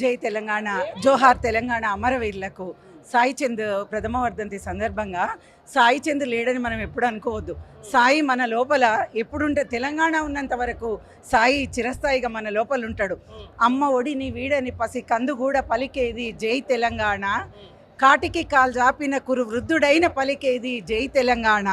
జై తెలంగాణ జోహార్ తెలంగాణ అమరవీరులకు సాయి చంద్ ప్రథమ వర్ధంతి సందర్భంగా సాయి చంద్ లేడని మనం ఎప్పుడు అనుకోవద్దు. సాయి మన లోపల ఎప్పుడుంటే తెలంగాణ ఉన్నంత వరకు సాయి చిరస్థాయిగా మన లోపల ఉంటాడు అమ్మ ఒడిని వీడని పసి కందు కూడా పలికేది జై తెలంగాణ. కాటికి కాల్ జాపిన కురు వృద్ధుడైన పలికేది జై తెలంగాణ.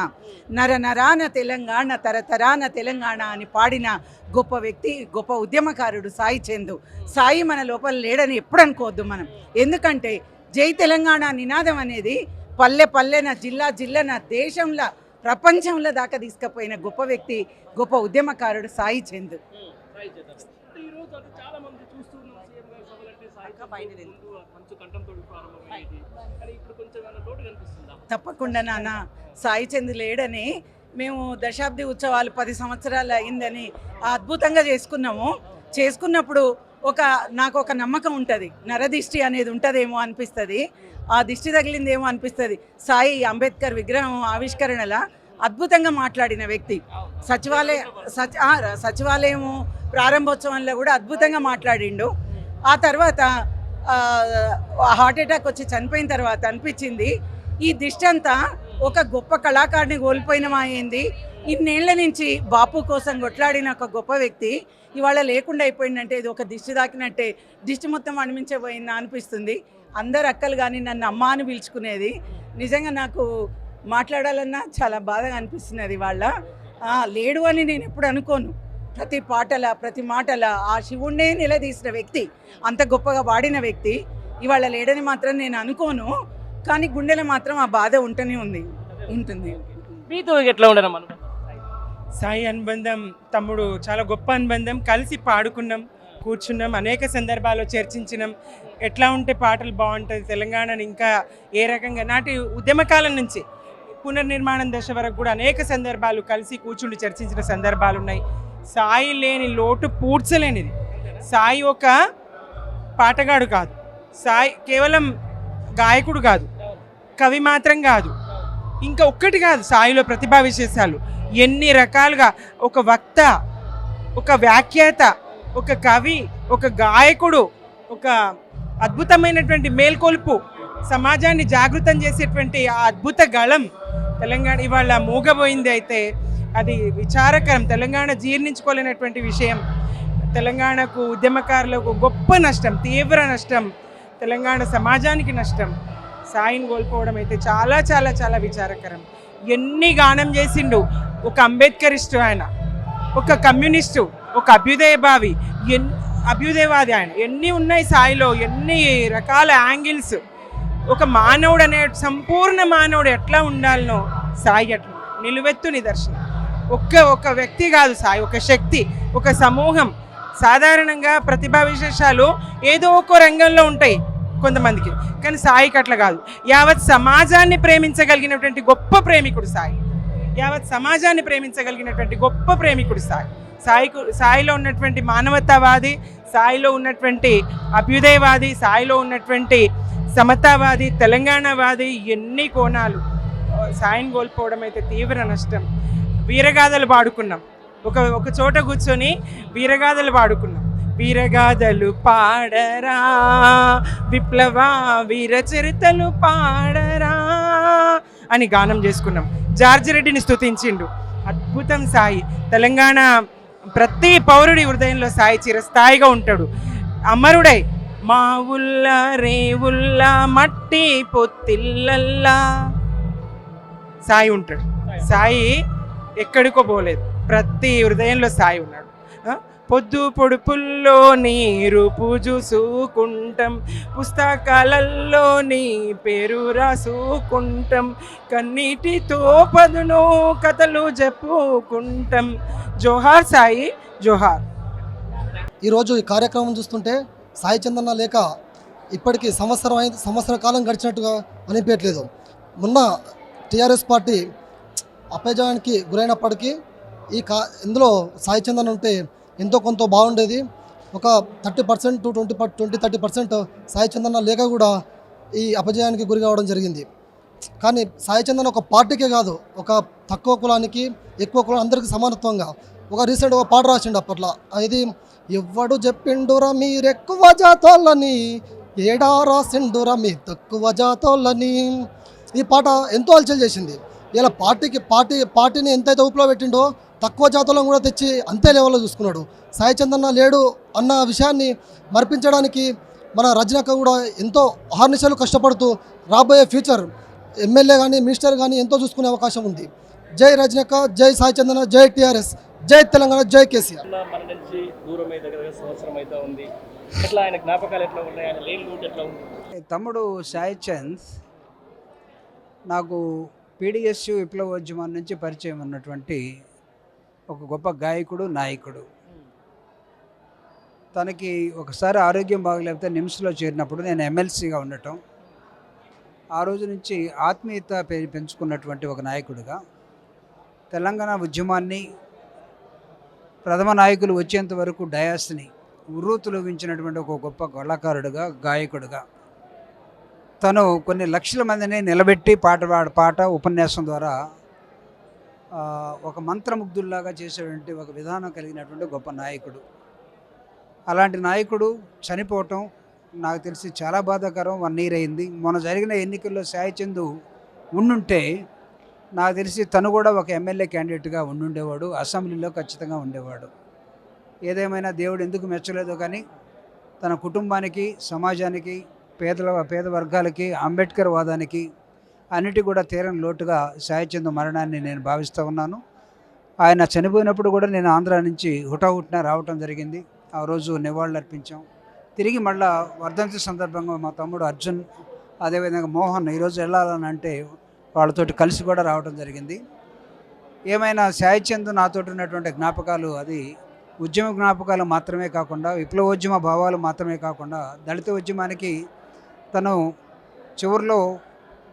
నర నరాన తెలంగాణ తరతరాన తెలంగాణ అని పాడిన గొప్ప వ్యక్తి గొప్ప ఉద్యమకారుడు సాయి చందు. సాయి మన లోపల లేడని ఎప్పుడు అనుకోవద్దు మనం. ఎందుకంటే జై తెలంగాణ నినాదం అనేది పల్లె పల్లెన జిల్లా జిల్లన దేశంలో ప్రపంచంలో దాకా తీసుకుపోయిన గొప్ప వ్యక్తి గొప్ప ఉద్యమకారుడు సాయి చంద్. చాలా మంది చూస్తున్నాం తప్పకుండా నాన్న. సాయి చంద్ లేడని మేము దశాబ్ది ఉత్సవాలు పది సంవత్సరాలు అయిందని అద్భుతంగా చేసుకున్నాము. చేసుకున్నప్పుడు ఒక నాకు ఒక నమ్మకం ఉంటుంది. నరదిష్టి అనేది ఉంటుందేమో అనిపిస్తుంది. ఆ దిష్టి తగిలిందేమో అనిపిస్తుంది. సాయి అంబేద్కర్ విగ్రహం ఆవిష్కరణల అద్భుతంగా మాట్లాడిన వ్యక్తి. సచివాలయ సచ్ ఆ, సచివాలయం ప్రారంభోత్సవంలో కూడా అద్భుతంగా మాట్లాడిండు. ఆ తర్వాత హార్ట్ అటాక్ వచ్చి చనిపోయిన తర్వాత అనిపించింది ఈ దిష్టంతా ఒక గొప్ప కళాకారుని కోల్పోయినమైంది అయింది ఇన్నేళ్ళ నుంచి బాపు కోసం కొట్లాడిన ఒక గొప్ప వ్యక్తి ఇవాళ లేకుండా అయిపోయిందంటే ఇది ఒక దిష్టి దాకినట్టే దిష్టి మొత్తం అనిపించబోయిందా అనిపిస్తుంది. అందరు అక్కలు కానీ నన్ను అమ్మ అని పిలుచుకునేది. నిజంగా నాకు మాట్లాడాలన్నా చాలా బాధగా అనిపిస్తున్నది వాళ్ళ లేడు అని నేను ఎప్పుడు అనుకోను. ప్రతి పాటల ప్రతి మాటల ఆ శివుణ్ణే నిలదీసిన వ్యక్తి అంత గొప్పగా వాడిన వ్యక్తి ఇవాళ లేడని మాత్రం నేను అనుకోను కానీ గుండెలో మాత్రం ఆ బాధ ఉంటూనే ఉంది ఉంటుంది. మీతో ఎట్లా ఉండడం మనం సాయి అనుబంధం తమ్ముడు చాలా గొప్ప అనుబంధం. కలిసి పాడుకున్నాం కూర్చున్నాం అనేక సందర్భాల్లో చర్చించినాం. ఎట్లా ఉంటే పాటలు బాగుంటుంది తెలంగాణని ఇంకా ఏ రకంగా నాటి ఉద్యమకాలం నుంచి పునర్నిర్మాణం దశ వరకు కూడా అనేక సందర్భాలు కలిసి కూర్చుండి చర్చించిన సందర్భాలు ఉన్నాయి సాయి లేని లోటు పూడ్చలేనిది. సాయి ఒక పాటగాడు కాదు. సాయి కేవలం గాయకుడు కాదు. కవి మాత్రం కాదు. ఇంకా ఒక్కటి కాదు సాయిలో ప్రతిభా విశేషాలు. ఎన్ని రకాలుగా ఒక వక్త ఒక వ్యాఖ్యాత ఒక కవి ఒక గాయకుడు ఒక అద్భుతమైనటువంటి మేల్కొల్పు సమాజాన్ని జాగృతం చేసేటువంటి ఆ అద్భుత గళం తెలంగాణ ఇవాళ మూగబోయింది అయితే అది విచారకరం. తెలంగాణ జీర్ణించుకోలేనటువంటి విషయం. తెలంగాణకు ఉద్యమకారులకు గొప్ప నష్టం తీవ్ర నష్టం తెలంగాణ సమాజానికి నష్టం. సాయిని కోల్పోవడం అయితే చాలా చాలా చాలా విచారకరం. ఎన్ని గానం చేసిండు? ఒక అంబేద్కరిస్టు ఆయన ఒక కమ్యూనిస్టు ఒక అభ్యుదయభావి. ఎన్ అభ్యుదయవాది ఆయన. ఎన్ని ఉన్నాయి సాయిలో? ఎన్ని రకాల యాంగిల్స్? ఒక మానవుడు అనే సంపూర్ణ మానవుడు ఎట్లా ఉండాలనో సాయి అట్లా. నిలువెత్తు నిదర్శనం. ఒక్క ఒక వ్యక్తి కాదు సాయి ఒక శక్తి ఒక సమూహం. సాధారణంగా ప్రతిభా విశేషాలు ఏదో ఒక రంగంలో ఉంటాయి కొంతమందికి. కానీ సాయికి అట్లా కాదు. యావత్ సమాజాన్ని ప్రేమించగలిగినటువంటి గొప్ప ప్రేమికుడు సాయి. యావత్ సమాజాన్ని ప్రేమించగలిగినటువంటి గొప్ప ప్రేమికుడు సాయి. సాయికు సాయిలో ఉన్నటువంటి మానవతావాది సాయిలో ఉన్నటువంటి అభ్యుదయవాది సాయిలో ఉన్నటువంటి సమతావాది తెలంగాణవాది ఎన్ని కోణాలు. సాయిని కోల్పోవడం అయితే తీవ్ర నష్టం. వీరగాథలు పాడుకున్నాం. ఒక ఒక చోట కూర్చొని వీరగాథలు పాడుకున్నాం. వీరగాథలు పాడరా విప్లవ వీర చరితలు పాడరా అని గానం చేసుకున్నాం. జార్జి రెడ్డిని అద్భుతం సాయి. తెలంగాణ ప్రతి పౌరుడి హృదయంలో సాయి చిరస్థాయిగా ఉంటాడు. అమరుడై మా ఉల్లా రే మట్టి పొత్తిల్లల్లా సాయి ఉంటాడు. సాయి ఎక్కడికో పోలేదు. ప్రతి హృదయంలో సాయి ఉన్నాడు. పొద్దు పొడుపుల్లో నీరు పూజూసుకుంటాం పుస్తకాలలో నీ పేరు రాసుకుంటాం కన్నీటితో పదును కథలు చెప్పుకుంటాం. జోహార్ సాయి జోహార్. ఈరోజు ఈ కార్యక్రమం చూస్తుంటే సాయి చందన్న లేక ఇప్పటికీ సంవత్సరం అయింది సంవత్సర కాలం గడిచినట్టుగా అనిపించట్లేదు. మొన్న టీఆర్ఎస్ పార్టీ అపజయానికి గురైనప్పటికీ ఈ కా ఇందులో సాయి చందన్ ఉంటే ఎంతో కొంత బాగుండేది. ఒక thirty percent to twenty twenty thirty percent Sai Chandana లేక కూడా ఈ అపజయానికి గురి కావడం జరిగింది. కానీ సాయి చందన్ ఒక పార్టీకే కాదు ఒక తక్కువ కులానికి ఎక్కువ కులం అందరికీ సమానత్వంగా ఒక రీసెంట్ ఒక పాట రాసిండు అప్పట్లో. ఇది ఎవడు చెప్పిండురా మీరెక్కువ జాతోళ్ళని ఏడా రాసిండురా మీ తక్కువ జాతోళ్ళని. ఈ పాట ఎంతో అలచలు చేసింది. ఇలా పార్టీకి పార్టీ పార్టీని ఎంతైతే ఊపులో పెట్టిండో తక్కువ జాతులను కూడా తెచ్చి అంతే లెవెల్లో చూసుకున్నాడు. సాయి చందన్న లేడు అన్న విషయాన్ని మర్పించడానికి మన రజనక్క కూడా ఎంతో అహర్నిశలు కష్టపడుతూ రాబోయే ఫ్యూచర్ ఎమ్మెల్యే కానీ మినిస్టర్ కానీ ఎంతో చూసుకునే అవకాశం ఉంది. జై రజనక్క జై సాయి చందన జై టీఆర్ఎస్ జై తెలంగాణ జై కేసీఆర్. అన్న మన నుంచి దూరమై దగ్గర దగ్గర సంవత్సరం అయితే ఉంది. ఎట్లా ఆయన జ్ఞాపకాలు ఎట్లా ఉన్నాయి? ఆయన లేని లోటు ఎట్లా ఉంది? తమ్ముడు సాయి చంద్ నాకు పీడిఎస్యు విప్లవోద్యమం నుంచి పరిచయం ఉన్నటువంటి ఒక గొప్ప గాయకుడు నాయకుడు. తనకి ఒకసారి ఆరోగ్యం బాగలేకపోతే నిమ్స్లో చేరినప్పుడు నేను ఎమ్మెల్సీగా ఉండటం. ఆ రోజు నుంచి ఆత్మీయత పెంచుకున్నటువంటి ఒక నాయకుడిగా. తెలంగాణ ఉద్యమాన్ని ప్రథమ నాయకులు వచ్చేంత వరకు డయాస్ని ఉర్రూతులోగించినటువంటి ఒక గొప్ప కళాకారుడుగా గాయకుడుగా తను కొన్ని లక్షల మందిని నిలబెట్టి పాట పాడ పాట ఉపన్యాసం ద్వారా ఒక మంత్రముగ్ధుల్లాగా చేసేటువంటి ఒక విధానం కలిగినటువంటి గొప్ప నాయకుడు. అలాంటి నాయకుడు చనిపోవటం నాకు తెలిసి చాలా బాధాకరం. వన్ ఇయర్ అయింది. మొన్న జరిగిన ఎన్నికల్లో సాయి చందు ఉండుంటే నాకు తెలిసి తను కూడా ఒక ఎమ్మెల్యే క్యాండిడేట్గా ఉండుండేవాడు. అసెంబ్లీలో ఖచ్చితంగా ఉండేవాడు. ఏదేమైనా దేవుడు ఎందుకు మెచ్చలేదో కానీ తన కుటుంబానికి సమాజానికి పేదల పేద వర్గాలకి అంబేద్కర్ వాదానికి అన్నిటి కూడా తీరని లోటుగా సాయిచంద్ మరణాన్ని నేను భావిస్తూ ఉన్నాను. ఆయన చనిపోయినప్పుడు కూడా నేను ఆంధ్ర నుంచి హుటాహుటిన రావటం జరిగింది. ఆ రోజు నివాళులు అర్పించాం తిరిగి మళ్ళా వర్ధంతి సందర్భంగా మా తమ్ముడు అర్జున్ అదేవిధంగా మోహన్ ఈరోజు వెళ్ళాలని అంటే వాళ్ళతోటి కలిసి కూడా రావడం జరిగింది. ఏమైనా సాయిచంద్ నాతోటి ఉన్నటువంటి జ్ఞాపకాలు అది ఉద్యమ జ్ఞాపకాలు మాత్రమే కాకుండా విప్లవోద్యమ భావాలు మాత్రమే కాకుండా దళిత ఉద్యమానికి తను చివరిలో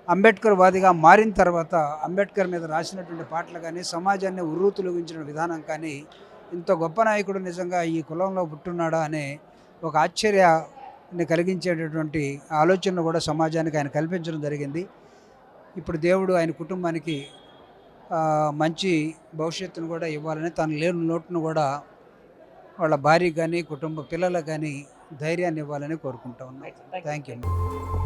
అంబేద్కర్ వాదిగా మారిన తర్వాత అంబేద్కర్ మీద రాసినటువంటి పాటలు కానీ సమాజాన్ని ఉర్రూతులుగించిన విధానం కానీ ఇంత గొప్ప నాయకుడు నిజంగా ఈ కులంలో పుట్టున్నాడా అనే ఒక ఆశ్చర్యాన్ని కలిగించేటటువంటి ఆలోచనను కూడా సమాజానికి ఆయన కల్పించడం జరిగింది. ఇప్పుడు దేవుడు ఆయన కుటుంబానికి మంచి భవిష్యత్తును కూడా ఇవ్వాలని తను లేని లోటును కూడా వాళ్ళ భార్య కానీ కుటుంబ పిల్లలకు కానీ ధైర్యాన్ని ఇవ్వాలని కోరుకుంటా ఉన్నాను థ్యాంక్ యూ